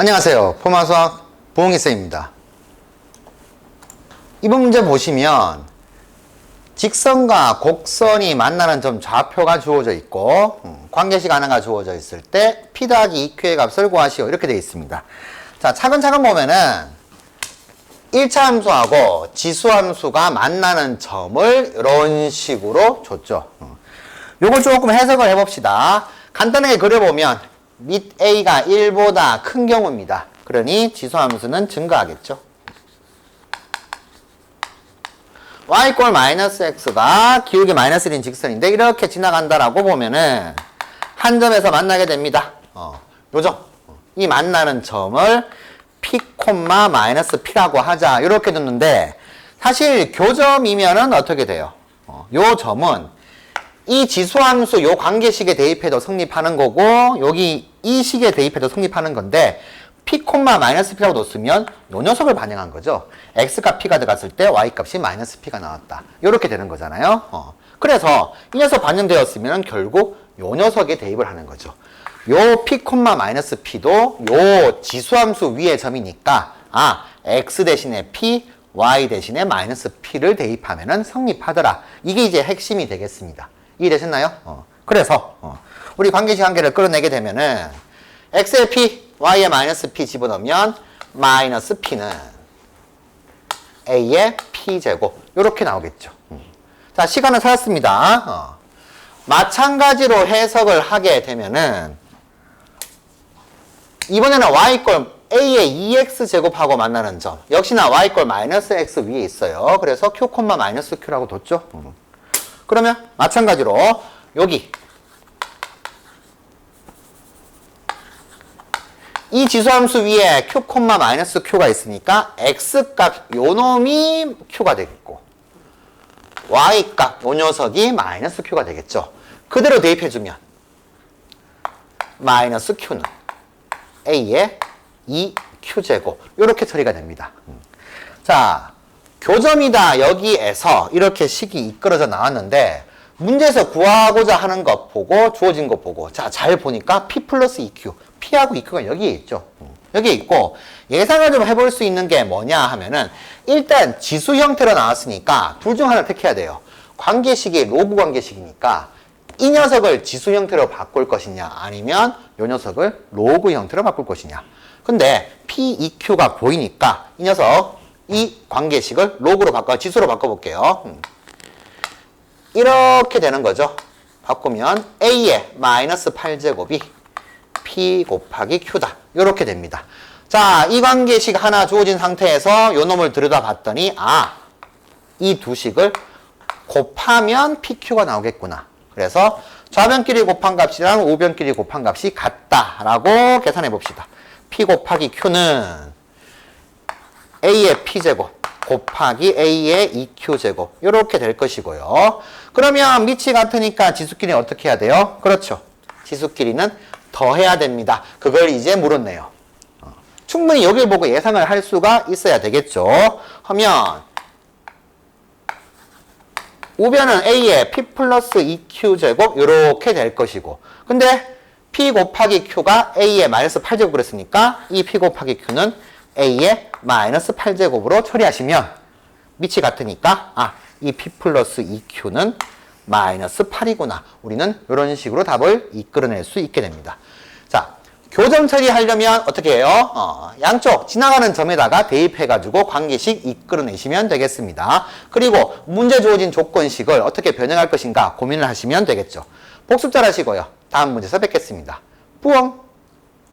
안녕하세요. 포마수학 부흥이쌤입니다. 이번 문제 보시면 직선과 곡선이 만나는 점 좌표가 주어져 있고 음, 관계식 하나가 주어져 있을 때 P 더하기 2Q의 값을 구하시오 이렇게 되어 있습니다. 자 차근차근 보면은 1차 함수하고 지수 함수가 만나는 점을 이런 식으로 줬죠. 어. 요걸 조금 해석을 해봅시다. 간단하게 그려보면 밑 a가 1보다 큰 경우입니다. 그러니 지수함수는 증가하겠죠. y 꼴 마이너스 x가 기울기 마이너스 1인 직선인데 이렇게 지나간다라고 보면은 한 점에서 만나게 됩니다. 어, 요점. 이 만나는 점을 p, 마이너스 p라고 하자. 이렇게 뒀는데 사실 교점이면은 어떻게 돼요? 어, 요 점은 이 지수함수 요 관계식에 대입해도 성립하는 거고 여기 이 식에 대입해도 성립하는 건데 p, 마이너스 p라고 놓으면 요 녀석을 반영한 거죠. x가 p가 들어갔을 때 y 값이 마이너스 p가 나왔다. 이렇게 되는 거잖아요. 어. 그래서 이 녀석 반영되었으면 결국 요 녀석에 대입을 하는 거죠. 요 p, 마이너스 p도 요 지수함수 위의 점이니까 아 x 대신에 p, y 대신에 마이너스 p를 대입하면은 성립하더라. 이게 이제 핵심이 되겠습니다. 이해되셨나요? 어. 그래서 어. 우리 관계식 관계를 끌어내게 되면은 x의 p, y의 마이너스 p 집어넣으면 마이너스 p는 a의 p제곱 이렇게 나오겠죠. 음. 자 시간을 찾았습니다. 어. 마찬가지로 해석을 하게 되면은 이번에는 y꼴 a의 2x 제곱하고 만나는 점 역시나 y꼴 마이너스 x 위에 있어요. 그래서 q, 마이너스 q라고 뒀죠. 음. 그러면 마찬가지로 여기 이 지수함수 위에 q, 마이너스 q가 있으니까 x값 요 놈이 q가 되겠고 y값 요 녀석이 마이너스 q가 되겠죠. 그대로 대입해주면 마이너스 q는 a의 2q제곱 이렇게 처리가 됩니다. 음. 자 교점이다 여기에서 이렇게 식이 이끌어져 나왔는데 문제에서 구하고자 하는 것 보고 주어진 것 보고 자 잘 보니까 p 플러스 2q p하고 2q가 여기에 있죠. 음, 여기에 있고 예상을 좀 해볼 수 있는 게 뭐냐 하면은 일단 지수 형태로 나왔으니까 둘 중 하나 택해야 돼요. 관계식이 로그 관계식이니까 이 녀석을 지수 형태로 바꿀 것이냐 아니면 이 녀석을 로그 형태로 바꿀 것이냐. 근데 p, 2q가 보이니까 이 녀석 이 관계식을 로그로 바꿔 지수로 바꿔볼게요. 음. 이렇게 되는 거죠. 바꾸면 a의 마이너스 8제곱이 p 곱하기 q다. 이렇게 됩니다. 자, 이 관계식 하나 주어진 상태에서 요 놈을 들여다봤더니 아, 이 두 식을 곱하면 pq가 나오겠구나. 그래서 좌변끼리 곱한 값이랑 우변끼리 곱한 값이 같다라고 계산해 봅시다. p 곱하기 q는 a의 p제곱 곱하기 a의 2q제곱 이렇게 될 것이고요. 그러면 밑이 같으니까 지수끼리 어떻게 해야 돼요? 그렇죠. 지수끼리는 더해야 됩니다. 그걸 이제 물었네요. 어, 충분히 여기를 보고 예상을 할 수가 있어야 되겠죠. 하면 우변은 a의 p 플러스 2q제곱 이렇게 될 것이고 근데 p 곱하기 q가 a의 마이너스 8제곱 그랬으니까 이 p 곱하기 q는 a의 마이너스 8제곱으로 처리하시면 밑이 같으니까 아, 이 p 플러스 2q는 마이너스 8이구나. 우리는 이런 식으로 답을 이끌어낼 수 있게 됩니다. 자, 교점 처리하려면 어떻게 해요? 어, 양쪽 지나가는 점에다가 대입해가지고 관계식 이끌어내시면 되겠습니다. 그리고 문제 주어진 조건식을 어떻게 변형할 것인가 고민을 하시면 되겠죠. 복습 잘 하시고요. 다음 문제에서 뵙겠습니다. 뿌엉!